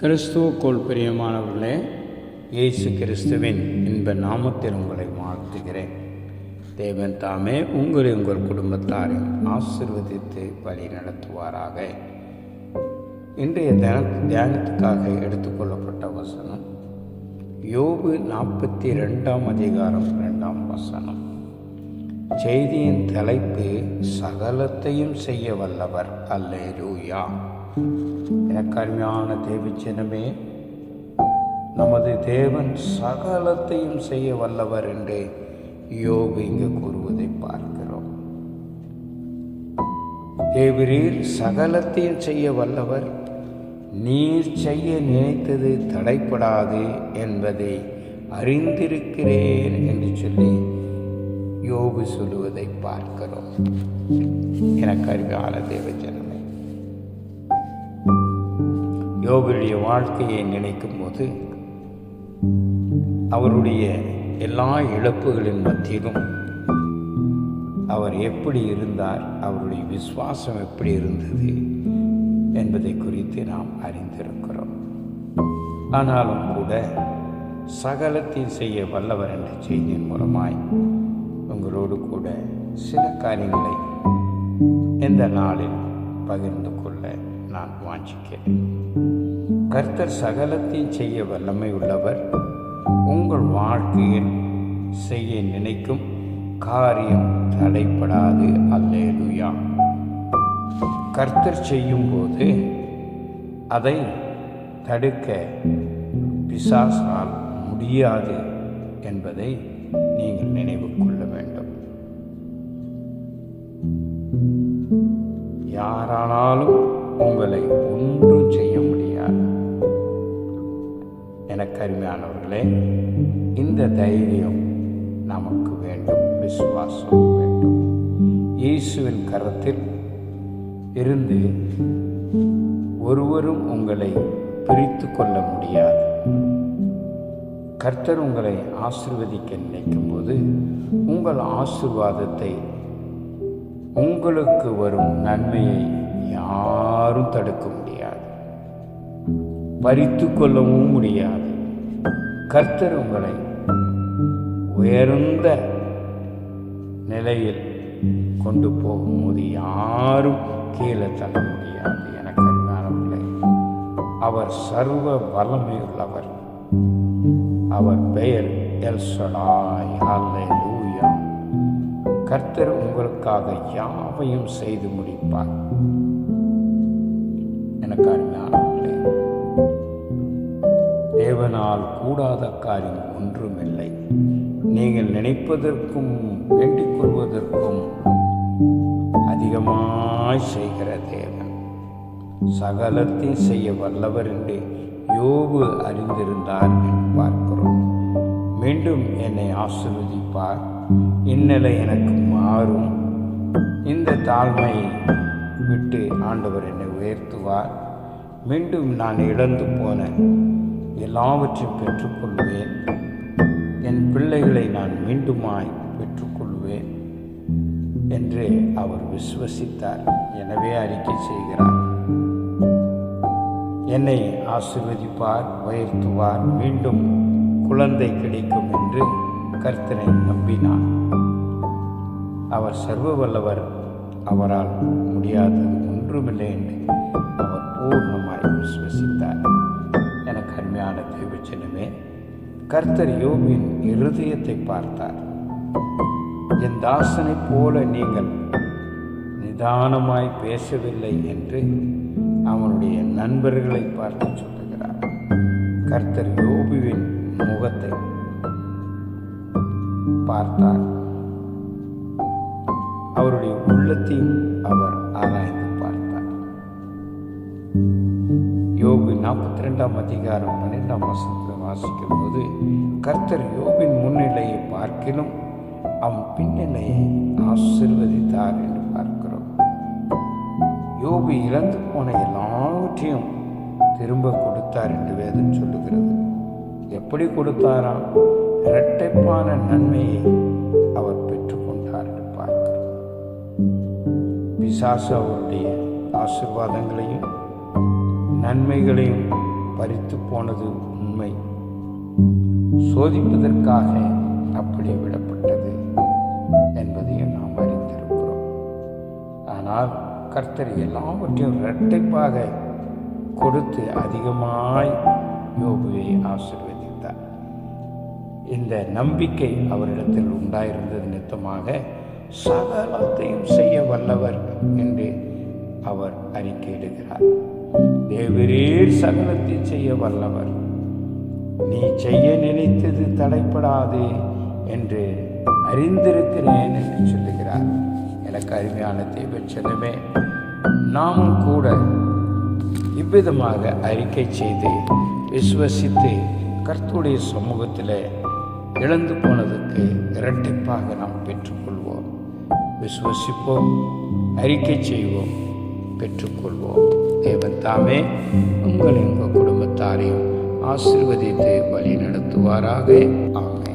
கிறிஸ்துவுக்குள் பிரியமானவர்களே இயேசு கிறிஸ்துவின் இன்ப நாமத்தில் உங்களை வாழ்த்துகிறேன். தேவன் தாமே உங்களை உங்கள் குடும்பத்தாரையும் ஆசிர்வதித்து வழி நடத்துவாராக. இன்றைய தின தியானத்துக்காக எடுத்துக்கொள்ளப்பட்ட வசனம் யோபு நாற்பத்தி ரெண்டாம் அதிகாரம் ரெண்டாம் வசனம். செய்தியின் தலைப்பு சகலத்தையும் செய்ய வல்லவர். அல்லேலூயா. எனக்கு அருமையான தேவிச்சினமே நமது தேவன் சகலத்தையும் செய்ய வல்லவர் என்று யோகு இங்கு கூறுவதை பார்க்கிறோம். தேவரீர் சகலத்தையும் செய்ய வல்லவர் நீர் செய்ய நினைத்தது தடைப்படாது என்பதை அறிந்திருக்கிறேன் என்று சொல்லி யோபு சொல்லுவதை பார்க்கிறோம். எனக்கு அருமையான தேவஜனமே யோபுடைய வாழ்க்கையை நினைக்கும் போது அவருடைய எல்லா இழப்புகளின் மத்தியிலும் அவர் எப்படி இருந்தார் அவருடைய விசுவாசம் எப்படி இருந்தது என்பதை குறித்து நாம் அறிந்திருக்கிறோம். ஆனாலும் கூட சகலத்தில் செய்ய வல்லவர் என்ற செய்தியின் மூலமாய் உங்களோடு கூட சில காரியங்களை இந்த நாளில் பகிர்ந்து கொள்ள நான் வாஞ்சிக்கிறேன். கர்த்தர் சகலத்தையும் செய்ய வல்லமை உள்ளவர். உங்கள் வாழ்க்கையில் செய்ய நினைக்கும் காரியம் தடைப்படாது அல்லேலுயா. கர்த்தர் செய்யும்போது அதை தடுக்க பிசாசால் முடியாது என்பதை நீங்கள் நினைவு கொள்ள வேண்டும். யாரானாலும் உங்களை ஒன்றும் செய்ய முடியாது. எனக்கு அருமையானவர்களே இந்த தைரியம் நமக்கு வேண்டும் விசுவாசம் வேண்டும். இயேசுவின் கரத்தில் இருந்து ஒருவரும் உங்களை பிரித்து கொள்ள முடியாது. கர்த்தர் உங்களை ஆசிர்வதிக்க நினைக்கும் போது உங்கள் ஆசிர்வாதத்தை உங்களுக்கு வரும் நன்மையை யாரும் தடுக்க முடியாது. பறித்து கொள்ளவும் முடியாது. கர்த்தர் உங்களை உயர்ந்த நிலையில் கொண்டு போகும்போது யாரும் கீழே தள்ள முடியாது. எனக்கு அருமையானவர்களே அவர் சர்வ வல்லமை உள்ளவர் அவர் பெயர் எல்சடாய் அல்லேலூயா கர்த்தர் உங்களுக்காக யாவையும் செய்து முடிப்பார். எனக்கு அருமையானவர்களே தேவனால் கூடாத காரியம் ஒன்றுமில்லை. நீங்கள் நினைப்பதற்கும் வேண்டிக் கொள்வதற்கும் அதிகமாய் செய்கிற தேவன். சகலத்தையும் செய்ய வல்லவர் என்று யோபு அறிந்திருந்தார் என்று பார்க்கிறோம். மீண்டும் என்னை ஆசிர்வதிப்பார். இந்நிலை எனக்கு மாறும். இந்த தாழ்மையை விட்டு ஆண்டவர் என்னை உயர்த்துவார். மீண்டும் நான் இழந்து போன எல்லாவற்றையும் பெற்றுக்கொள்வேன். என் பிள்ளைகளை நான் மீண்டுமாய் பெற்றுக்கொள்வேன். என்று அவர் விசுவசித்தார். எனவே அறிக்கை செய்கிறார். என்னை ஆசிர்வதிப்பார் உயர்த்துவார். மீண்டும் குழந்தை கிடைக்கும் என்று கர்த்தனை நம்பினார். அவர் சர்வ வல்லவர் அவரால் முடியாதது ஒன்றுமில்லை என்று அவர் பூர்ணமாய் விசுவசித்தார். எனக்கு அருமையான தேவச்சனமே கர்த்தர் யோபின் இருதயத்தை பார்த்தார். என் தாசனைப் போல நீங்கள் நிதானமாய் பேசவில்லை என்று அவனுடைய நண்பர்களை பார்த்து சொல்லுகிறார். கர்த்தர் யோபுவின் முகத்தை பார்த்தார். அவருடைய உள்ளத்தையும் அவர் ஆராய்ந்து பார்த்தார். யோபு நாற்பத்தி ரெண்டாம் அதிகாரம் பன்னிரெண்டாம் வசனத்தில் வாசிக்கும் போது கர்த்தர் யோபின் முன்னிலையை பார்க்கிலும் அவன் பின்னிலையை ஆசிர்வதித்தார் என்று யோபு இழந்து போன எல்லாவற்றையும் திரும்ப கொடுத்தார் என்று வேதம் சொல்லுகிறது. எப்படி கொடுத்தாராம்? இரட்டைப்பான நன்மையை அவர் பெற்றுக்கொண்டார் என்று பார்க்கிறோம். பிசாசு அவருடைய ஆசிர்வாதங்களையும் நன்மைகளையும் பறித்து போனது உண்மை. சோதிப்பதற்காக அப்படி விடப்பட்டது என்பதையும் நாம் அறிந்திருக்கிறோம் ஆனால் கர்த்தர் எல்லாவற்றையும் இரட்டைப்பாக கொடுத்து அதிகமாய் யோபுவை ஆசிர்வதித்தார். இந்த நம்பிக்கை அவரிடத்தில் உண்டாயிருந்தது நித்தமாக சகலத்தையும் செய்ய வல்லவர் என்று அவர் அறிக்கையிடுகிறார். தேவரீர் சகலத்தை செய்ய வல்லவர். நீ செய்ய நினைத்தது தடைப்படாது என்று அறிந்திருக்கிறேன் என்று சொல்லுகிறார். எனக்கு அருமையான தேவச்சனமே நாமும் கூட இவ்விதமாக அறிக்கை செய்து விசுவசித்து கர்த்துடைய சமூகத்தில் இழந்து போனதுக்கு இரட்டிப்பாக நாம் பெற்றுக்கொள்வோம். விசுவசிப்போம் அறிக்கை செய்வோம் பெற்றுக்கொள்வோம். தேவன் தாமே உங்கள் உங்கள் குடும்பத்தாரையும் ஆசிர்வதித்து வழி நடத்துவாராக ஆமென்.